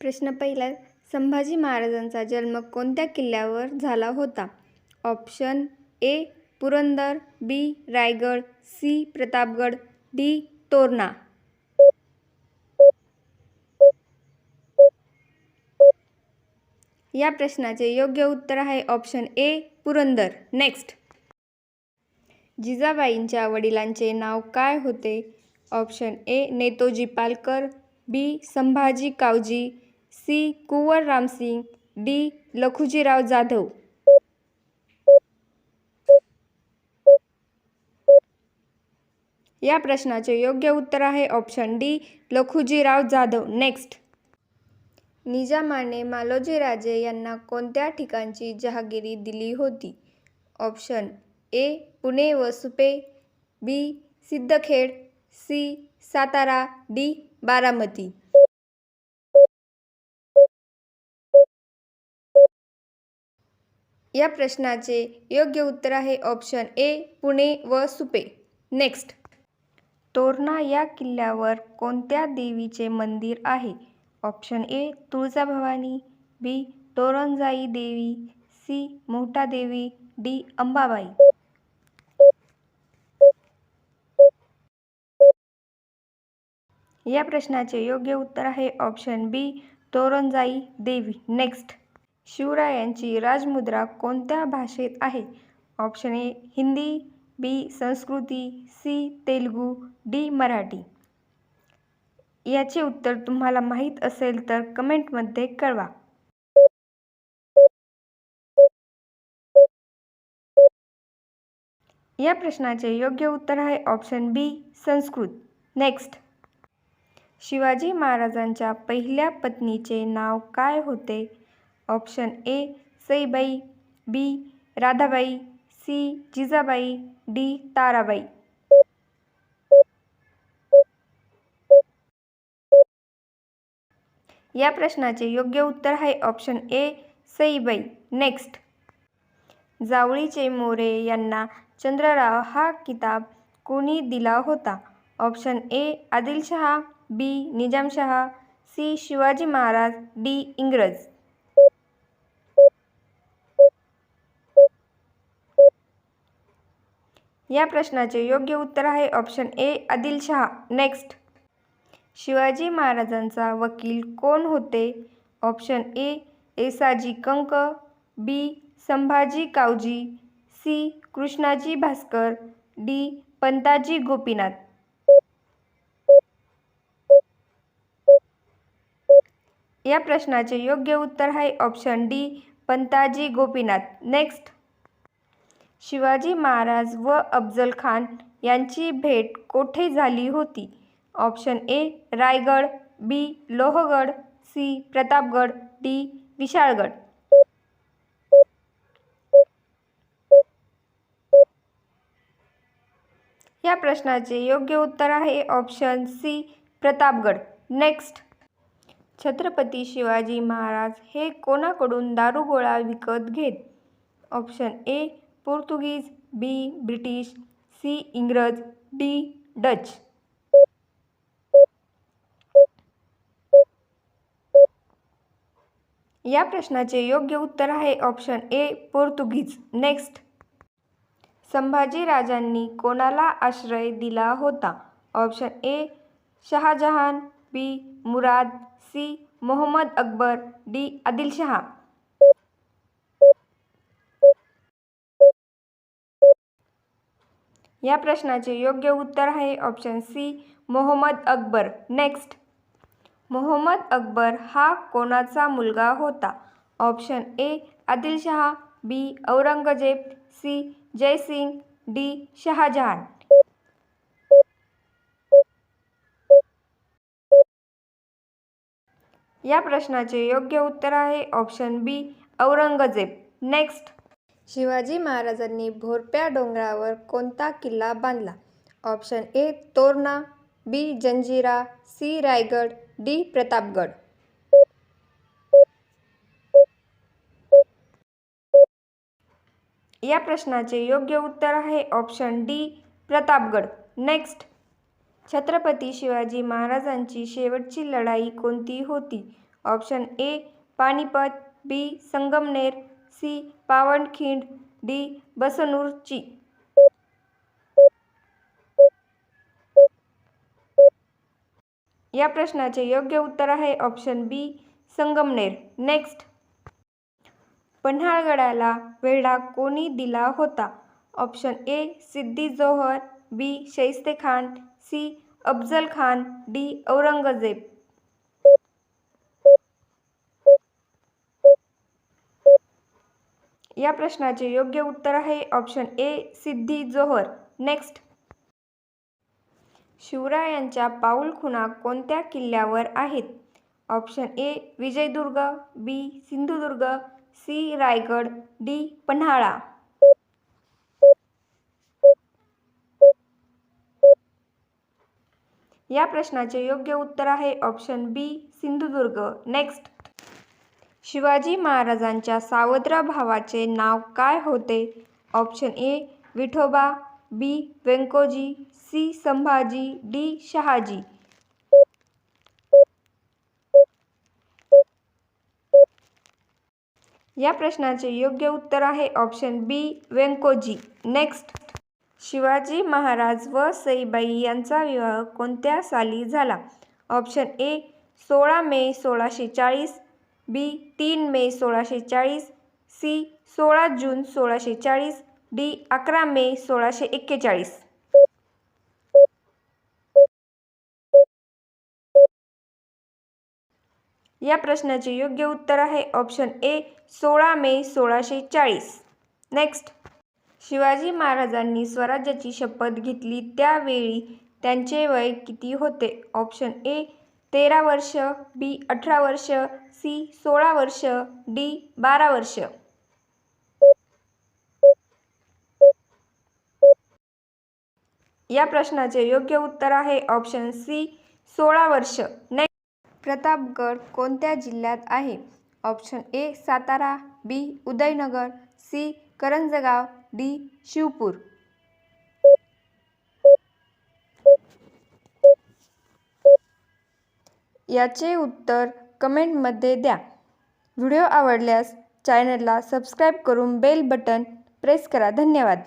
प्रश्न पहिला संभाजी महाराजांचा जन्म कोणत्या किल्ल्यावर झाला होता? Option A Purandar B Raigad C Pratapgad D Torna. या प्रश्नाचे योग्य उत्तर आहे ऑप्शन ए पुरंदर. नेक्स्ट. जिजाबाईंच्या वडिलांचे नाव काय होते? Option A Netoji Palkar B Sambhaji Kavji C. Kunwar Ramsingh D. Lakhujirao Jadhav. या प्रश्नाचे योग्य उत्तर आहे option D. Lakhujirao Jadhav. Next निजामाने मालोजीराजे यांना कोणत्या ठिकाणची जहागिरी दिली होती? ऑप्शन ए पुणे व Supe. B Siddhkhed. C Satara. D Baramati. या प्रश्नाचे योग्य उत्तर आहे ऑप्शन ए पुणे व सुपे. नेक्स्ट तोरणा या किल्ल्यावर कोणत्या देवीचे मंदिर आहे? ऑप्शन ए तुळजाभवानी बी तोरणजाई देवी सी मोठा देवी डी अंबाबाई. या प्रश्नाचे योग्य उत्तर आहे ऑप्शन बी तोरणजाई देवी. नेक्स्ट शिवरायांची राजमुद्रा कोणत्या भाषेत आहे? ऑप्शन ए हिंदी बी संस्कृती सी तेलुगू डी मराठी. याचे उत्तर तुम्हाला माहीत असेल तर कमेंटमध्ये कळवा. या प्रश्नाचे योग्य उत्तर आहे option B Sanskrit. Next. Shivaji महाराजांच्या पहिल्या पत्नीचे नाव काय होते? Option A Saibai B Radhabai C Jijabai D Tarabai. या प्रश्नाचे योग्य उत्तर आहे ऑप्शन ए सईबाई. नेक्स्ट. जावळीचे मोरे यांना चंद्रराव हा किताब कोणी दिला होता? Option A Adilshah B Nizamshah C Shivaji Maharaj D इंग्रज. या प्रश्नाचे योग्य उत्तर आहे option A Adilshah next Shivaji महाराजांचा वकील कोण होते? Option A Esaji Kank. B Sambhaji Kavji. C Krishnaji Bhaskar. D Pantaji Gopinath. या प्रश्नाचे योग्य उत्तर आहे option D Pantaji Gopinath. Next Shivaji Maharaj व अफजल खान यांची भेट कोठे झाली होती? Option A Raigad B Lohgad C Pratapgad D Vishalgad. या प्रश्नाचे योग्य उत्तर आहे option C Pratapgad. Next. Chhatrapati Shivaji Maharaj हे कोणाकडून दारुगोळा विकत घेत? Option A Portuguese B British C इंग्रज डी डच. या प्रश्नाचे योग्य उत्तर आहे ऑप्शन ए पोर्तुगीज. नेक्स्ट. संभाजीराजांनी कोणाला आश्रय दिला होता? Option A Shahjahan B Murad C Mohammad Akbar D Adilshah. या प्रश्नाचे योग्य उत्तर आहे option C Mohammad Akbar. Next Mohammad Akbar हा कोणाचा मुलगा होता? Option A Adilshah B Aurangzeb. C Jaisingh. D Shahjahan. या प्रश्नाचे योग्य उत्तर आहे option B Aurangzeb. Next Shivaji महाराजांनी भोरप्या डोंगरावर कोणता किल्ला बांधला? Option A Torna B Janjira C Raigad D Pratapgad. या प्रश्नाचे योग्य उत्तर आहे option D Pratapgad. Next. Chhatrapati Shivaji महाराजांची शेवटची लढाई कोणती होती? Option A Panipat B Sangamner C. Pavankhind D. बसनूरची. या प्रश्नाचे योग्य उत्तर आहे ऑप्शन बी संगमनेर. नेक्स्ट पन्हाळगडाला वेढा कोणी दिला होता? Option A Siddi Johar B Shaiste Khan C Afzal Khan D Aurangzeb. या प्रश्नाचे योग्य उत्तर आहे option A Siddi Johar. Next शिवरायांच्या पाऊलखुणा कोणत्या किल्ल्यावर आहेत? Option A Vijaydurg B Sindhudurg C Raigad D Panhala. या प्रश्नाचे योग्य उत्तर आहे option B Sindhudurg. Next Shivaji महाराजांच्या सावत्र भावाचे नाव काय होते? Option A Vithoba B Vyankoji C Sambhaji D Shahaji. या प्रश्नाचे योग्य उत्तर आहे option B Vyankoji next. Shivaji Maharaj व सईबाई यांचा विवाह कोणत्या साली झाला? ऑप्शन ए सोळा मे सोळाशे चाळीस बी तीन मे सोळाशे चाळीस सी सोळा जून सोळाशे चाळीस डी अकरा मे सोळाशे एक्केचाळीस. या प्रश्नाचे योग्य उत्तर आहे ऑप्शन ए सोळा मे सोळाशे चाळीस. नेक्स्ट. शिवाजी महाराजांनी स्वराज्याची शपथ घेतली त्यावेळी त्यांचे वय किती होते? ऑप्शन ए तेरा वर्ष बी अठरा वर्ष सी सोळा वर्ष डी बारा वर्ष. या प्रश्नाचे योग्य उत्तर आहे ऑप्शन सी सोळा वर्ष. नेक्स्ट प्रतापगड कोणत्या जिल्ह्यात आहे? Option A Satara B Udaynagar C Karanjgaon D Shivpur. याचे उत्तर कमेंटमध्ये द्या. व्हिडिओ आवडल्यास चॅनलला सबस्क्राईब करून बेल बटन प्रेस करा. धन्यवाद.